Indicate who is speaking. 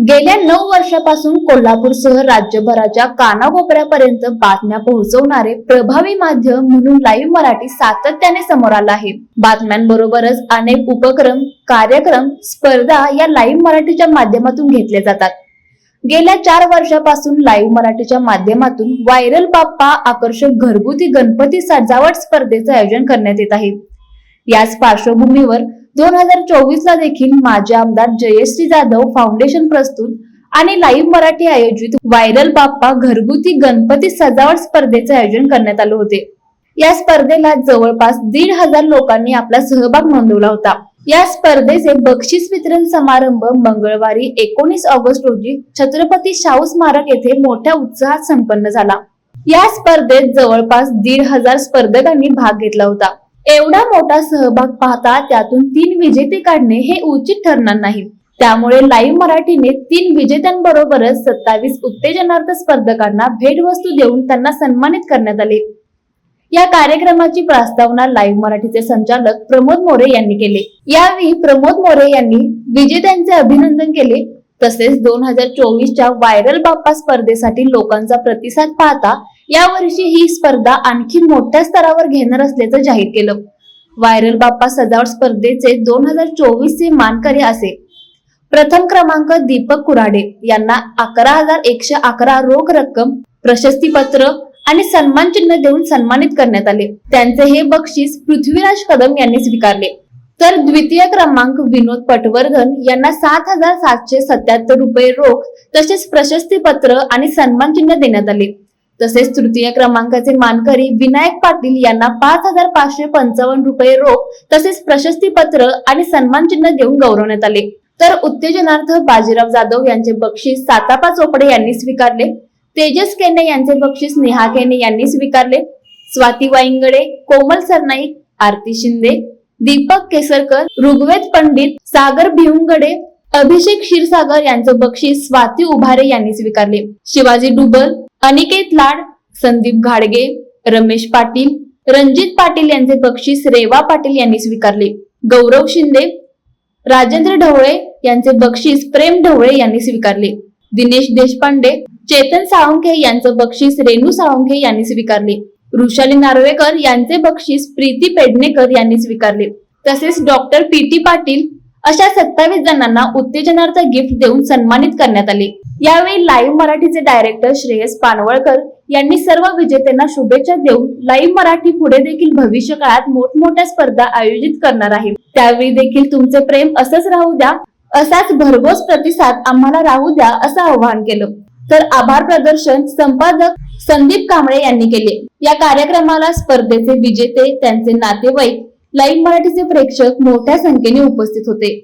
Speaker 1: गेल्या नऊ वर्षापासून कोल्हापूरसह राज्यभराच्या कानाकोपऱ्यापर्यंत बातम्या पोहोचवणारे प्रभावी माध्यम म्हणून लाईव्ह मराठी सातत्याने समोर आला आहे. बातम्यांबरोबरच अनेक उपक्रम कार्यक्रम स्पर्धा या लाईव्ह मराठीच्या माध्यमातून घेतले जातात. गेल्या चार वर्षापासून लाईव्ह मराठीच्या माध्यमातून व्हायरल बाप्पा आकर्षक घरगुती गणपती सजावट स्पर्धेचे आयोजन करण्यात येत आहे. याच पार्श्वभूमीवर दोन हजार चोवीस ला देखील माजी आमदार जयश्री जाधव फाउंडेशन प्रस्तुत आणि लाईव्ह मराठी आयोजित व्हायरल बाप्पा घरगुती गणपती सजावट स्पर्धेचे आयोजन करण्यात आले होते. या स्पर्धेला जवळपास दीड हजार लोकांनी आपला सहभाग नोंदवला होता. या स्पर्धेचे बक्षीस वितरण समारंभ मंगळवारी एकोणीस ऑगस्ट रोजी छत्रपती शाहू स्मारक येथे मोठ्या उत्साहात संपन्न झाला. या स्पर्धेत जवळपास दीड हजार स्पर्धकांनी भाग घेतला होता. एवढा मोठा सहभाग पाहता त्यातून तीन विजेते काढणे हे उचित ठरणार नाही. त्यामुळे लाईव्ह मराठीने तीन विजेत्यांबरोबरच सत्तावीस उत्तेजनार्थ स्पर्धकांना भेटवस्तू देऊन त्यांना सन्मानित करण्यात आले. या कार्यक्रमाची प्रस्तावना लाईव्ह मराठीचे संचालक प्रमोद मोरे यांनी केले. यावेळी प्रमोद मोरे यांनी विजेत्यांचे अभिनंदन केले. तसेच दोन हजार चोवीसच्या व्हायरल बाप्पा स्पर्धेसाठी लोकांचा प्रतिसाद पाहता यावर्षी ही स्पर्धा आणखी मोठ्या स्तरावर घेणार असल्याचं जाहीर केलं. व्हायरल बाप्पा सजावट स्पर्धेचे दोन हजार चोवीस चे मानकरी असे. प्रथम क्रमांक दीपक कुराडे. यांना अकरा हजार एकशे अकरा रोख रक्कम प्रशस्तीपत्र आणि सन्मान चिन्ह देऊन सन्मानित करण्यात आले. त्यांचे हे बक्षीस पृथ्वीराज कदम यांनी स्वीकारले. तर द्वितीय क्रमांक विनोद पटवर्धन यांना सात हजार सातशे सत्याहत्तर रुपये रोख तसेच प्रशस्तीपत्र आणि सन्मान चिन्ह देण्यात आले. तसेच तृतीय क्रमांकाचे मानकरी विनायक पाटील यांना पाच हजार पाचशे पंचावन्न रुपये रोख तसेच प्रशस्तीपत्र आणि सन्मान चिन्ह देऊन गौरवण्यात आले. तर उत्तेजनार्थ बाजीराव जाधव यांचे बक्षीस सातापा चोपडे यांनी स्वीकारले. तेजस केने यांचे बक्षीस नेहा केने यांनी स्वीकारले. स्वाती वाईंगडे कोमल सरनाईक आरती शिंदे दीपक केसरकर ऋग्वेद पंडित सागर भिवंगडे अभिषेक क्षीरसागर यांचं बक्षीस स्वाती उभारे यांनी स्वीकारले. शिवाजी डुबल अनिकेत लाड संदीप घाडगे रमेश पाटील रणजित पाटील यांचे बक्षीस रेवा पाटील यांनी स्वीकारले. गौरव शिंदे राजेंद्र ढवळे यांचे बक्षीस प्रेम ढवळे यांनी स्वीकारले. दिनेश देशपांडे चेतन साळुंखे यांचं बक्षीस रेणू साळुंखे यांनी स्वीकारले. वृषाली नार्वेकर यांचे बक्षीस प्रीती पेडणेकर यांनी स्वीकारले. तसेच डॉक्टर पी टी पाटील अशा सत्तावीस जणांना उत्तेजनार्थ गिफ्ट देऊन सन्मानित करण्यात आले. यावेळी लाईव्ह मराठीचे डायरेक्टर श्रेयस पानवळकर यांनी सर्व विजेत्यांना शुभेच्छा देऊन लाईव्ह मराठी पुढे देखील भविष्य काळात मोठमोठ्या स्पर्धा आयोजित करणार आहे. त्यावेळी देखील तुमचे प्रेम असंच राहू द्या असाच भरघोस प्रतिसाद आम्हाला राहू द्या असं आवाहन केलं. तर आभार प्रदर्शन संपादक संदीप कांबळे यांनी केले. या कार्यक्रमाला स्पर्धेचे विजेते त्यांचे नातेवाईक लाईव्ह मराठीचे प्रेक्षक मोठ्या संख्येने उपस्थित होते.